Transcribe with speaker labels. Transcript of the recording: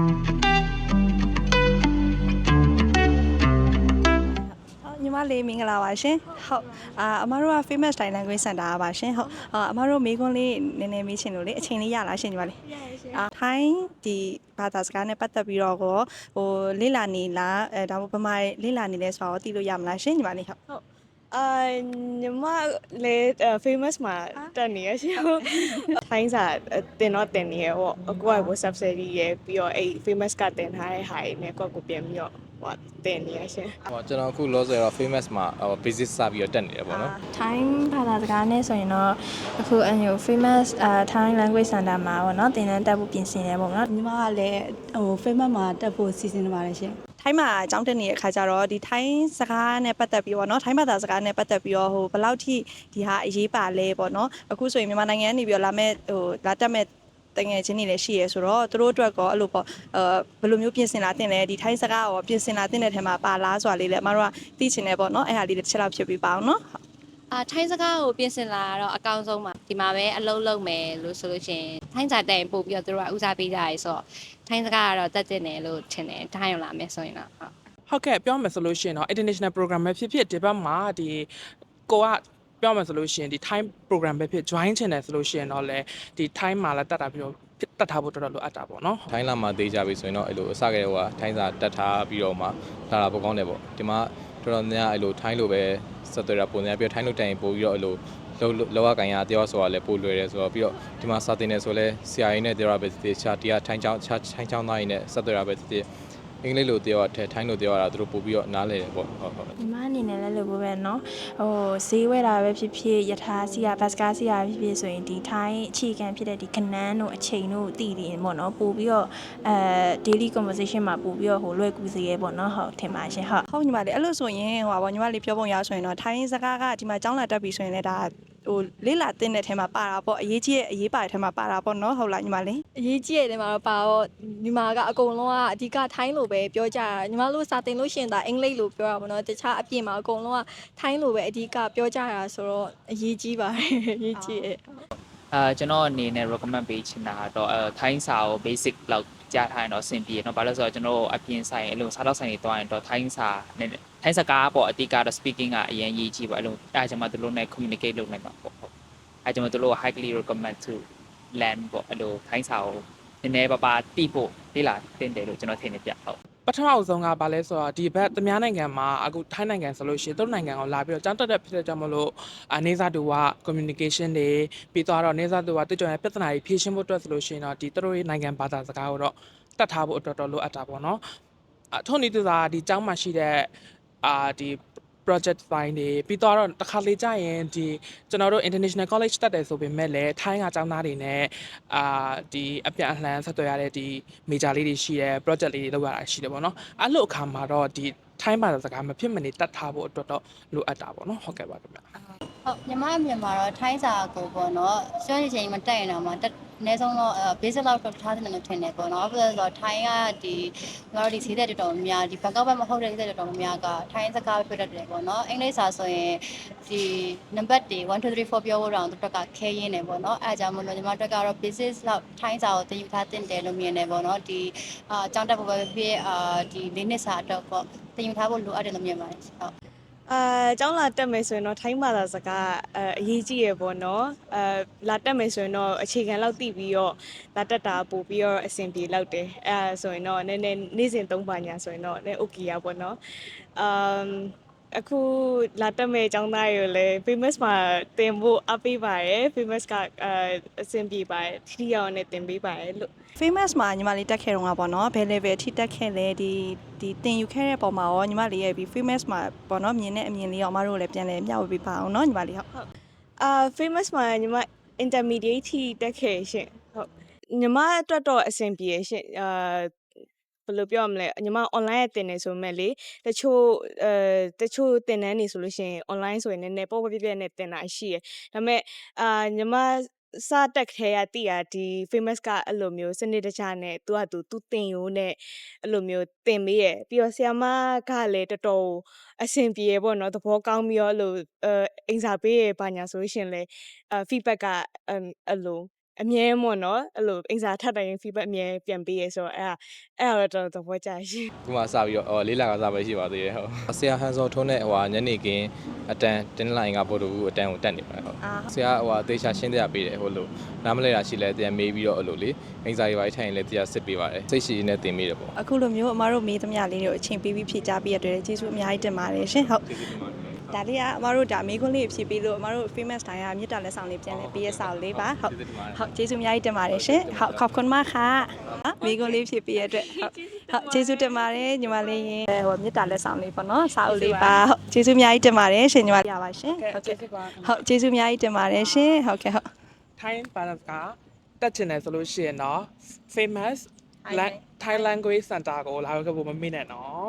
Speaker 1: ဟုတ်ညီမလေးမင်္ဂလာပါရှင်ဟုတ်အာအမတို့က famous Thai language center ပါရှင်ဟုတ်အာအမတို့မေးခွန်းလေးနည်းနည်းမေးချင်လို့လေအချိန်လေးရလားရှင်ညီမလေးအာထိုင်းဒီဘာသာစကားနဲ့ပတ်သက်ပြီးတော့ကိုဟိုလေ့လာနေလားအဲဒါမှမဟုတ်ဗမာလေ့လာနေလဲဆိုတော့သိလို့ရမလားရှင်ညီမလေးဟုတ်
Speaker 2: အာညီမလည်း famous မှာတက်နေရရှင်ထိုင်းစာတင်တော့တင်နေရပေါ့အကူကကို subsidy ရပြီးတော့အဲ့ famous ကတင်ထားတဲ့ဟာတွေနဲ့ကိုယ့်ကိုပြန်ပြီးတော့ဟိုတင်နေရရှင်
Speaker 3: ဟိုကျွန်တော်အခုလောဆယ်တော့ famous မှာဟို basic စပြီးတော့တက်နေတယ်ပေါ့နော်
Speaker 4: ထိုင်းဘာသာစကားနဲ့ဆိုရင်တော့အခုအညို famous အာ Thai language center မှာပေါ့နော်သင်တန်းတက်ဖို့ပြင်ဆင်နေပေါ့နော်
Speaker 5: ညီမကလည်းဟို famous မှာတက်ဖို့စီစဉ်နေပါတယ်ရှင်
Speaker 1: ထိုင်းမှာအကြောင်းတက်နေတဲ့အခါကျတော့ဒီထိုင်းစကားနဲ့ပတ်သက်ပြီးပေါ့နော်ထိုင်းဘာသာစကားနဲ့ပတ်သက်ပြီးတော့ဟိုဘယ်လောက်ထိဒီဟာအရေးပါလဲပေါ့နော်အခုဆိုရင်မြန်မာနိုင်ငံကနေပြီးတော့လာမဲ့ဟိုလာတက်မဲ့တငယ်ချင်းတွေလည်းရှိရဲဆိုတော့သူတို့အတွက်ကောအဲ့လိုပေါ့အဲဘယ်လိုမျိုးပြင်ဆင်လာတင်လဲဒီထိုင်းစကားရောပြင်ဆင်လာတင်တဲ့ထဲမှာပါလားဆိုတာလေးလည်းအမတို့ကသိချင်တယ်ပေါ့နော်အဲ့ဟာလေးတစ်ချက်လောက်ဖြစ်ပြီးပါအောင်နော်
Speaker 6: အာထိုင်းစကားကိုပြင်ဆင်လာတော့အကောင်းဆုံးပါဒီမှာပဲအလုပ်လုပ်မယ်လို့ဆိုလို့ရှင် ထိုင်းစာတက်ရင်ပို့ပြီးတော့သူတို့ကဦးစားပေးကြရဲဆိုတော့ထိုင်းစကားကတော့တက်တင်တယ်လို့ထင်တယ်ထိုင်းရောက်လာမယ်ဆိုရင်တော့ဟုတ်
Speaker 7: ဟုတ်ကဲ့ပြောမယ်ဆိုလို့ရှိရင်တော့ international program ပဲဖြစ်ဖြစ်ဒီဘက်မှာဒီကိုကပြောမယ်ဆိုလို့ရှိရင်ဒီ time program ပဲဖြစ် join ချင်တယ်ဆိုလို့ရှိရင်တော့လေဒီ time မှာလည်းတက်တာပြီးတော့တက်ထားဖို့တော်တော်လိုအပ်တာပေါ့နော်
Speaker 3: ထိုင်းလာမှာသေးကြပြီဆိုရင်တော့အဲ့လိုအစကတည်းကထိုင်းစာတက်ထားပြီးတော့မှလာတာပိုကောင်းတယ်ပေါ့ဒီမှာတော်တော်များများအဲ့လိုထိုင်းလိုပဲဆက်သွယ်တာပုံစံပြီးတော့ထိုင်းလိုတိုင်ပို့ပြီးတော့အဲ့လို လောလောကကန်ရတယောက်ဆိုတာလည်းပို့လွယ်တယ်ဆိုတော့ပြီးတော့ဒီမှာစာတင်နေဆိုလဲဆရာကြီးနဲ့တရားပဲတည်ချာတရားထိုင်းချောင်းချာထိုင်းချောင်းသားကြီးနဲ့ဆက်သွယ်တာပဲတည်အင်္ဂလိပ်လိုတရားထက်ထိုင်းလိုတရားတာသူတို့ပို့ပြီးတော့နားလည်တယ်ပေါ့ဟုတ်ဟုတ်
Speaker 4: ဒီမအနေနဲ့လည်းလိုပဲပဲเนาะဟိုဈေးဝယ်တာပဲဖြစ်ဖြစ်ယထာစီယာဘတ်စကားစီယာဖြစ်ဖြစ်ဆိုရင်ဒီထိုင်းအခြေခံဖြစ်တဲ့ဒီခနန်းတို့အချိန်တို့တည်တည်ပေါ့เนาะပို့ပြီးတော့အဲ daily conversation မှာပို့ပြီးတော့ဟိုလွယ်ကူစေရဲပေါ့เนาะဟုတ်ထင်ပါရှင်ဟုတ်
Speaker 1: ဟုတ်ညီမလေးအဲ့လိုဆိုရင်ဟိုပါညီမလေးပြောပုံရဆိုရင်တော့ထိုင်းစကားကဒီမှာကျောင်းလာတက်ပြီဆိုရင်လည်းဒါ ဟိုလေးလာတင်တဲ့ထဲမှာပါတာပေါ့အရေးကြီးရဲ့အရေးပါတဲ့ထဲမှာပါတာပေါ့เนาะဟုတ်လားညီမလေး
Speaker 8: အရေးကြီးတဲ့နေရာမှာတော့ပါတော့ဒီမှာကအကုန်လုံးကအဓိကထိုင်းလိုပဲပြောကြတာညီမတို့စာတင်လို့ရှရင်ဒါအင်္ဂလိပ်လိုပြောတာပေါ့နော်တခြားအပြင်မှာအကုန်လုံးကထိုင်းလိုပဲအဓိကပြောကြတာဆိုတော့အရေးကြီးပါတယ်အရေးကြီးရဲ့
Speaker 9: အာကျွန်တော်အနေနဲ့ recommend ပေးချင်တာကတော့အဲထိုင်းစာကို basic လောက်ကြားထားရင်တော့အဆင်ပြေเนาะဘာလို့လဲဆိုတော့ကျွန်တော်တို့အပြင်ဆိုင်အဲ့လိုစားတော့ဆိုင်တွေတွားရင်တော့ထိုင်းစာနဲ့ ထိုင်းစကားပေါ့အတိကတော့ speaking ကအရင်ရေးကြည့်ပါအဲ့လိုအဲကျွန်မတို့လိုနဲ့ communicate လုပ်နိုင်မှာပေါ့ဟုတ်အဲကျွန်မတို့လို highly recommend to land ပေါ့အဲ့လိုထိုင်းစာကိုနည်းနည်းပါးပါတိဖို့လေ့လာတင်တယ်လို့ကျွန်တော်ထင်နေပြဟုတ်
Speaker 7: ပထမအဆုံးကဘာလဲဆိုတော့ဒီဘက်သမ ्या နိုင်ငံမှာအခုထိုင်းနိုင်ငံဆိုလို့ရှိရင်သူတို့နိုင်ငံကိုလာပြီးတော့ကျောင်းတက်တဲ့ဖြစ်တဲ့ကြောင့်မလို့အနေစာတူက communication တွေပြီးတော့အနေစာတူကတွေ့ကြတဲ့ပြဿနာတွေဖြေရှင်းဖို့အတွက်ဆိုလို့ရှိရင်တော့ဒီသူတို့ရဲ့နိုင်ငံဘာသာစကားကိုတော့တတ်ထားဖို့အတွက်တော့လိုအပ်တာပေါ့နော်အထုံးနေသူကဒီကျောင်းမှာရှိတဲ့ အာဒီ project file တွေပြီးတော့တခါလေကြာရင်ဒီကျွန်တော်တို့ international college တက်တယ်ဆိုပေမဲ့လည်းထိုင်းကကျောင်းသားတွေနဲ့အာဒီအပြန်အလှန်ဆက်သွယ်ရတဲ့ဒီ major လေးတွေရှိတယ် project လေးတွေလုပ်ရတာရှိတယ်ပေါ့နော်အဲ့လိုအခါမှာတော့ဒီထိုင်းဘာသာစကားမဖြစ်မနေတတ်ထားဖို့အတွက်တော့လိုအပ်တာပေါ့နော်ဟုတ်ကဲ့ပါခင်ဗျ
Speaker 10: ဟုတ်ညီမအမြင်မှာတော့ထိုင်းစာကိုပေါ့နော်ကျွမ်းရချိန်မတက်ရင်တော့မှတက်အနည်းဆုံးတော့ basic လောက်တော့ထားတယ်လို့ထင်တယ်ပေါ့နော်ဘာလို့လဲဆိုတော့ထိုင်းကဒီငါတို့ဒီဈေးသက်တော်တော်များများဒီဘန်ကောက်ဘက်မဟုတ်တဲ့ဈေးသက်တော်တော်များများကထိုင်းစကားပြောတတ်တယ်ပေါ့နော်အင်္ဂလိပ်စာဆိုရင်ဒီနံပါတ်တွေ1 2 3 4ပြောဖို့တော့သူတို့ကခဲရင်းနေပေါ့နော်အဲအကြောင်းမလို့ညီမတို့ကတော့ basic လောက်ထိုင်းစာကိုသင်ယူထားတင်တယ်လို့မြင်တယ်ပေါ့နော်ဒီအာအကြောင်းတက်ဖို့ပဲဖြစ်အာဒီလေးနှစ်စာအတွက်ပေါ့သင်ယူထားဖို့လိုအပ်တယ်လို့မြင်ပါတယ်ဟုတ်
Speaker 2: အာကျောင်းလာတက်မယ်ဆိုရင်တော့ထိုင်းဘာသာစကားအအရေးကြီးရပေါ့နော်အာလာတက်မယ်ဆိုရင်တော့အခြေခံလောက်သိပြီးတော့လာတက်တာပို့ပြီးတော့အဆင်ပြေလောက်တယ်အဲဒါဆိုရင်တော့နည်းနည်းနေ့စဉ်သုံးပါညာဆိုရင်တော့နည်း okay ရပေါ့နော်အမ် အခုလာတက်မဲ့ကျောင်းသားတွေကိုလည်း famous မှာတင်ဖို့အပ်ပေးပါတယ် famous ကအာအဆင်ပြေပါတယ်ထိထိရောက်အောင်နဲ့တင်ပေးပါတယ်လို့
Speaker 1: famous မှာညီမလေးတက်ခဲ့တော့ကပေါ့နော်ဘယ် level အထိတက်ခဲ့လဲဒီဒီတင်ယူခဲ့တဲ့ပုံမှာရောညီမလေးရဲ့ဒီ famous မှာပေါ့နော်မြင်တဲ့အမြင်လေးရောအမတို့လည်းပြန်လဲမျှဝေပေးပါအောင်နော်ညီမလေးဟုတ်
Speaker 2: အာ famous မှာညီမ intermediate ထိတက်ခဲ့ရှင်ဟုတ်ညီမအတွက်တော့အဆင်ပြေရှင်အာဘ ယ်လိုပြောရမလဲညီမ online တင်နေဆိုမဲ့လေတချို့အဲတချို့တင်တန်းနေဆိုလို့ရှိရင် online ဆိုရင်နည်းနည်းပေါ့ပေါ့ပြပြနဲ့တင်တာရှိရယ်ဒါပေမဲ့အာညီမစတက်ခဲရတိရဒီ famous ကအဲ့လိုမျိုးစနစ်တကျနဲ့သူကသူသူတင်ရိုးနဲ့အဲ့လိုမျိုးတင်ပေးရယ်ပြီးတော့ဆီယမကလည်းတော်တော်အဆင်ပြေရယ်ပေါ့နော်သဘောကောင်းပြီးတော့အဲ့လိုအဲအင်စာပေးရယ်ဘာညာဆိုလို့ရှရင်လေအဲ feedback ကအဲ့အဲ့လို အမြဲပေါ့နော်အဲ့လိုအင်စာထပ်တိုင်း feedback အမြဲပြန်ပေးရဲဆိုတော့အဲ့ဒါအဲ့ဒါတော့တော်တော်သဘောကျရှင်
Speaker 3: ဒီမှာစပြီးတော့ဟိုလေးလာကစားပဲရှိပါသေးတယ်ဟုတ်ဆရာဟန်စောထုံးတဲ့ဟိုညနေခင်းအတန်တင်းလိုင်းကပို့တူအတန်ကိုတက်နေပါတယ်ဟုတ်
Speaker 1: အာ
Speaker 3: ဆရာဟိုအသေးချာရှင်းပြပေးတယ်ဟိုလိုနားမလဲတာရှိလဲတရားမေးပြီးတော့အဲ့လိုလေအင်စာရေးပိုင်းထိုင်ရင်လည်းတရားစစ်ပေးပါတယ်စိတ်ရှိနဲ့တင်မိတယ်ပေါ့
Speaker 1: အခုလိုမျိုးအမတို့မေးသမျှလေးတွေကိုအချိန်ပေးပြီးဖြေကြားပေးရတဲ့ကျေးဇူးအများကြီးတင်ပါတယ်ရှင်ဟုတ် ဒါလေးကအမတို့ဒါမေးခွန်းလေးဖြေပေးလို့အမတို့ famous တိုင်းကမြစ်တာလက်ဆောင်လေးပြန်လဲပေးရဆောင်လေးပါဟုတ်ဟုတ်ကျေးဇူးအများကြီးတင်ပါတယ်ရှင်ဟုတ်ခอบคุณมากค่ะမေးခွန်းလေးဖြေပေးရတဲ့ဟုတ်ဟုတ်ကျေးဇူးတင်ပါတယ်ညီမလေးရင်ဟိုမြစ်တာလက်ဆောင်လေးပေါ့နော်စာအုပ်လေးပါဟုတ်ကျေးဇူးအများကြီးတင်ပါတယ်ရှင်ညီမရပါရှင်ဟုတ်ကဲ့ဟုတ်ကျေးဇူးအများကြီးတင်ပါတယ်ရှင်ဟုတ်ကဲ့ဟုတ်
Speaker 7: ထိုင်းဘာသာစကားတက်ချင်တယ်ဆိုလို့ရှိရင်တော့ famous Thai language center ကိုလာခဲ့ဖို့မမေ့နဲ့နော်